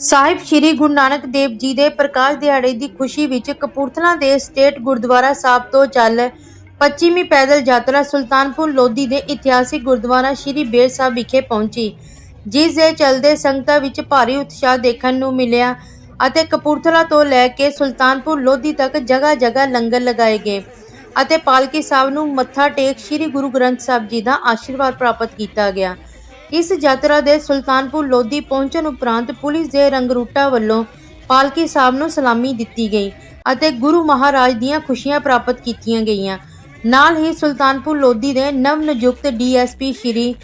ਸਾਹਿਬ ਸ੍ਰੀ ਗੁਰੂ ਨਾਨਕ ਦੇਵ ਜੀ ਦੇ ਪ੍ਰਕਾਸ਼ ਦਿਹਾੜੇ ਦੀ ਖੁਸ਼ੀ ਵਿੱਚ ਕਪੂਰਥਲਾ ਦੇ ਸਟੇਟ ਗੁਰਦੁਆਰਾ ਸਾਹਿਬ ਤੋਂ ਚੱਲ ਪੱਚੀਵੀਂ ਪੈਦਲ ਯਾਤਰਾ ਸੁਲਤਾਨਪੁਰ ਲੋਧੀ ਦੇ ਇਤਿਹਾਸਿਕ ਗੁਰਦੁਆਰਾ ਸ੍ਰੀ ਬੇਰ ਸਾਹਿਬ ਵਿਖੇ ਪਹੁੰਚੀ, ਜਿਸ ਦੇ ਚਲਦੇ ਸੰਗਤਾਂ ਵਿੱਚ ਭਾਰੀ ਉਤਸ਼ਾਹ ਦੇਖਣ ਨੂੰ ਮਿਲਿਆ ਅਤੇ ਕਪੂਰਥਲਾ ਤੋਂ ਲੈ ਕੇ ਸੁਲਤਾਨਪੁਰ ਲੋਧੀ ਤੱਕ ਜਗ੍ਹਾ ਜਗ੍ਹਾ ਲੰਗਰ ਲਗਾਏ ਗਏ ਅਤੇ ਪਾਲਕੀ ਸਾਹਿਬ ਨੂੰ ਮੱਥਾ ਟੇਕ ਸ੍ਰੀ ਗੁਰੂ ਗ੍ਰੰਥ ਸਾਹਿਬ ਜੀ ਦਾ ਆਸ਼ੀਰਵਾਦ ਪ੍ਰਾਪਤ ਕੀਤਾ ਗਿਆ। ਇਸ ਯਾਤਰਾ ਦੇ ਸੁਲਤਾਨਪੁਰ ਲੋਧੀ ਪਹੁੰਚਣ ਉਪਰੰਤ ਪੁਲਿਸ ਦੇ ਰੰਗਰੂਟਾ ਵੱਲੋਂ ਪਾਲਕੀ ਸਾਹਿਬ ਨੂੰ ਸਲਾਮੀ ਦਿੱਤੀ ਗਈ ਅਤੇ ਗੁਰੂ ਮਹਾਰਾਜ ਦੀਆਂ ਖੁਸ਼ੀਆਂ ਪ੍ਰਾਪਤ ਕੀਤੀਆਂ ਗਈਆਂ। ਨਾਲ ਹੀ ਸੁਲਤਾਨਪੁਰ ਲੋਧੀ ਦੇ ਨਵ ਨਿਯੁਕਤ ਡੀਐਸਪੀ ਸ਼੍ਰੀ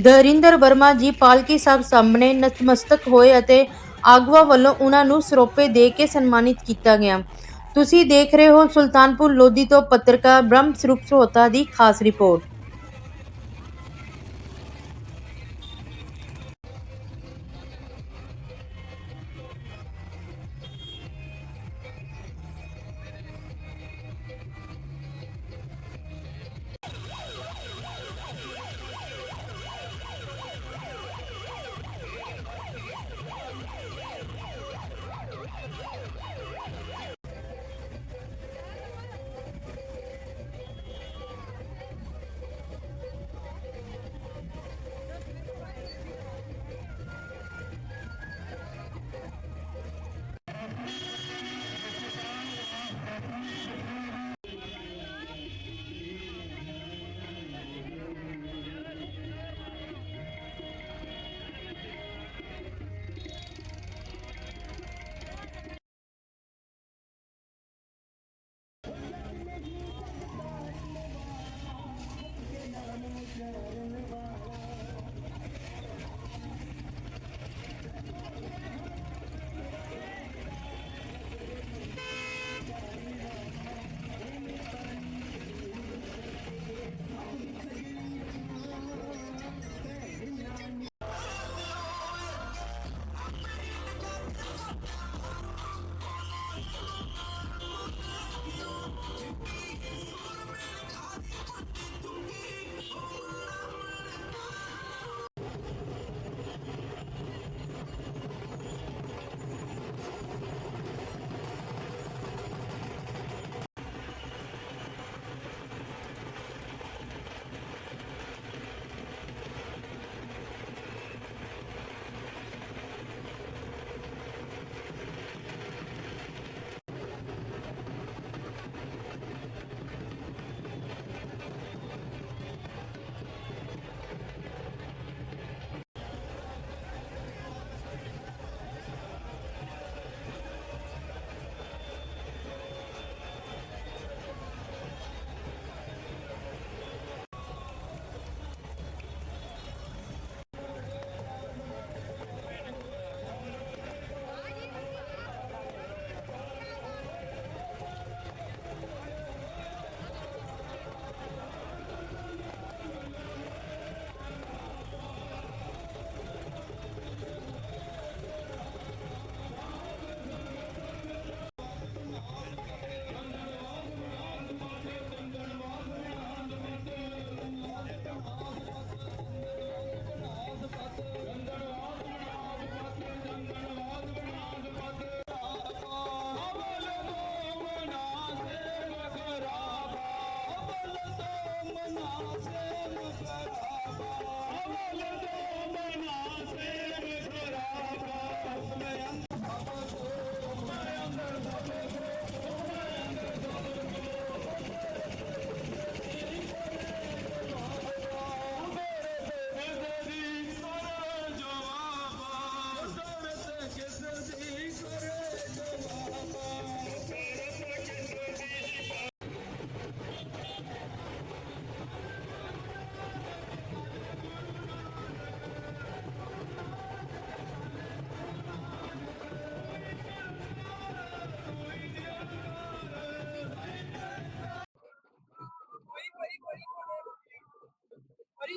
ਦਰਿੰਦਰ ਵਰਮਾ ਜੀ ਪਾਲਕੀ ਸਾਹਿਬ ਸਾਹਮਣੇ ਨਤਮਸਤਕ ਹੋਏ ਅਤੇ ਆਗੂਆਂ ਵੱਲੋਂ ਉਹਨਾਂ ਨੂੰ ਸਰੋਪੇ ਦੇ ਕੇ ਸਨਮਾਨਿਤ ਕੀਤਾ ਗਿਆ। ਤੁਸੀਂ ਦੇਖ ਰਹੇ ਹੋ ਸੁਲਤਾਨਪੁਰ ਲੋਧੀ ਤੋਂ ਪੱਤਰਕਾਰ ਬ੍ਰਹਮ ਸਰੂਪ ਸਹੋਤਾ ਦੀ ਖਾਸ ਰਿਪੋਰਟ।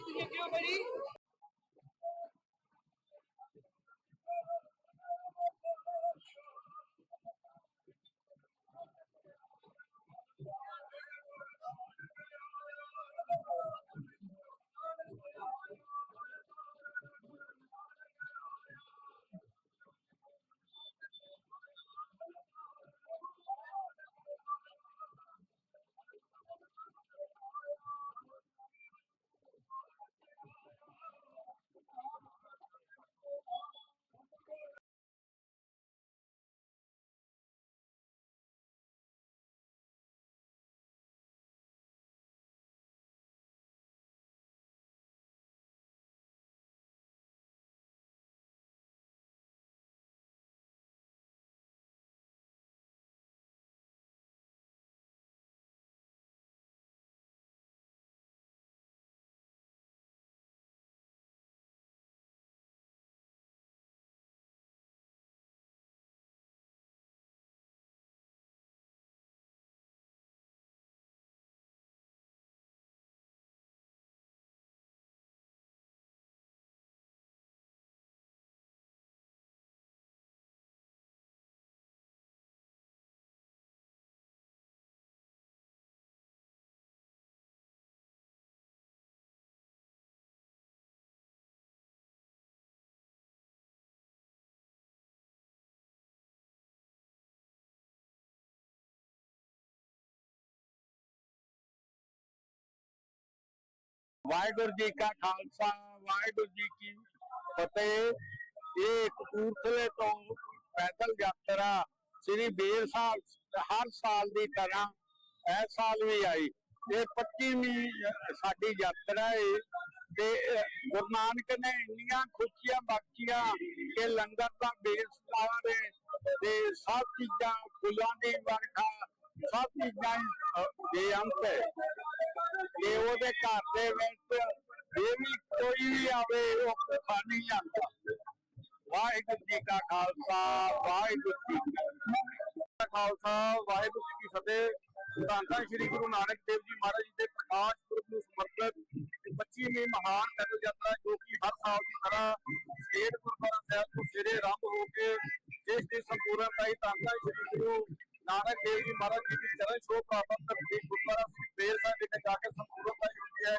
ਬੜੀ ਤੁਸੀਂ ਕਿਉਂ ਬੜੀ ਵਾਹਿਗੁਰੂ ਜੀ ਕਾ ਖਾਲਸਾ, ਵਾਹਿਗੁਰੂ ਜੀ ਕੀ ਫਤਿਹ। ਇਹ ਕਪੂਰਥਲੇ ਤੋਂ ਪੈਦਲ ਯਾਤਰਾ ਸ੍ਰੀ ਬੇਰ ਸਾਹਿਬ ਹਰ ਸਾਲ ਦੀ ਤਰ੍ਹਾਂ ਇਸ ਸਾਲ ਵੀ ਆਈ। ਇਹ 25ਵੀਂ ਸਾਡੀ ਯਾਤਰਾ ਹੈ ਤੇ ਗੁਰੂ ਨਾਨਕ ਨੇ ਇੰਨੀਆਂ ਖੁਸ਼ੀਆਂ ਬਖਸ਼ੀਆਂ ਕਿ ਲੰਗਰ ਦਾ ਬੇਸ ਲਾਵੇ ਤੇ ਸਭ ਚੀਜ਼ਾਂ ਫੁੱਲਾਂ ਦੀ ਵਰਖਾ ਸਭ ਚੀਜ਼ਾਂ ਹੀ, ਹੈ। ਕਿ ਉਹਦੇ ਘਰ ਦੇ ਵਿੱਚ ਜੇ ਵੀ ਕੋਈ ਵੀ ਆਵੇ ਉਹ ਭੁੱਖਾ ਜਾਂਦਾ ਵਾਹਿਗੁਰੂ ਜੀ ਕਾ ਖਾਲਸਾ ਵਾਹਿਗੁਰੂ ਜੀ ਕਾ ਖਾਲਸਾ ਵਾਹਿਗੁਰੂ ਜੀ ਕੀ ਫਤਿਹ। ਧੰਨ ਸ਼੍ਰੀ ਗੁਰੂ ਨਾਨਕ ਦੇਵ ਜੀ ਮਹਾਰਾਜ ਜੀ ਦੇ ਪ੍ਰਕਾਸ਼ ਪੁਰਬ ਨੂੰ ਸਮਰਪਿਤ 25ਵੀਂ ਮਹਾਨ ਪੈਦਲ ਯਾਤਰਾ ਜੋ ਕਿ ਹਰ ਸਾਲ ਦੀ ਤਰ੍ਹਾਂ ਮਹਾਰਾਜ ਜੀ ਦੀ ਚਰਨ ਛੋਹ ਪ੍ਰਾਪਤ ਕਰਕੇ ਗੁਰਦੁਆਰਾ ਬੇਰ ਸਾਹਿਬ ਵਿਖੇ ਜਾ ਕੇ ਸੰਪੂਰਨ ਤਾਈ ਹੁੰਦੀ ਹੈ।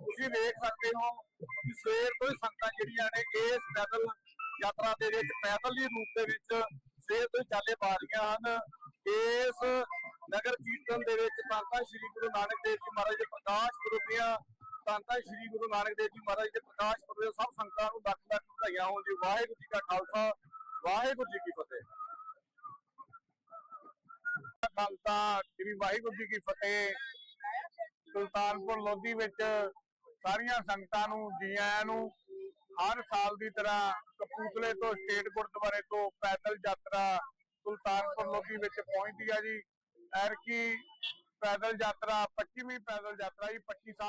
ਤੁਸੀਂ ਵੇਖ ਸਕਦੇ ਹੋ ਕਿ ਸਵੇਰ ਤੋਂ ਹੀ ਸੰਗਤਾਂ ਜਿਹੜੀਆਂ ਨੇ ਇਸ ਪੈਦਲ ਯਾਤਰਾ ਦੇ ਵਿੱਚ, ਪੈਦਲ ਹੀ ਰੂਪ ਦੇ ਵਿੱਚ ਸਵੇਰ ਤੋਂ ਚਾਲੇ ਪਾ ਰਹੀਆਂ ਹਨ। ਇਸ ਨਗਰ ਕੀਰਤਨ ਦੇ ਵਿੱਚ ਧੰਨ ਸ਼੍ਰੀ ਗੁਰੂ ਨਾਨਕ ਦੇਵ ਜੀ ਮਹਾਰਾਜ ਦੇ ਪ੍ਰਕਾਸ਼ ਪੁਰਬ ਦੀਆਂ ਧੰਨ ਸ਼੍ਰੀ ਗੁਰੂ ਨਾਨਕ ਦੇਵ ਜੀ ਮਹਾਰਾਜ ਦੇ ਪ੍ਰਕਾਸ਼ ਪੁਰਬ ਸਭ ਸੰਗਤਾਂ ਨੂੰ ਲੱਖ ਲੱਖ ਵਧਾਈਆਂ ਹੋਣ ਜੀ। ਵਾਹਿਗੁਰੂ ਜੀ ਕਾ ਖਾਲਸਾ, ਵਾਹਿਗੁਰੂ ਜੀ ਕੀ ਫਤਿਹ। ਖਾਲਸਾ ਸ੍ਰੀ ਵਾਹਿਗੁਰੂ ਜੀ ਕੀ ਫਤਿਹ। ਸੁਲਤਾਨਪੁਰ ਲੋਧੀ ਵਿੱਚ ਸਾਰੀਆਂ ਸੰਗਤਾਂ ਨੂੰ ਜੀ ਆਇਆਂ ਨੂੰ ਹਰ ਸਾਲ ਦੀ ਤਰ੍ਹਾਂ ਕਪੂਰਥਲੇ ਤੋਂ ਸਟੇਟ ਗੁਰਦੁਆਰੇ ਤੋਂ ਪੈਦਲ ਯਾਤਰਾ ਸੁਲਤਾਨਪੁਰ ਲੋਧੀ ਵਿੱਚ ਪਹੁੰਚਦੀ ਆ ਜੀ। ਐਰਕੀ ਪੈਦਲ ਯਾਤਰਾ 25ਵੀਂ ਪੈਦਲ ਯਾਤਰਾ ਜੀ 25 ਸਾਲ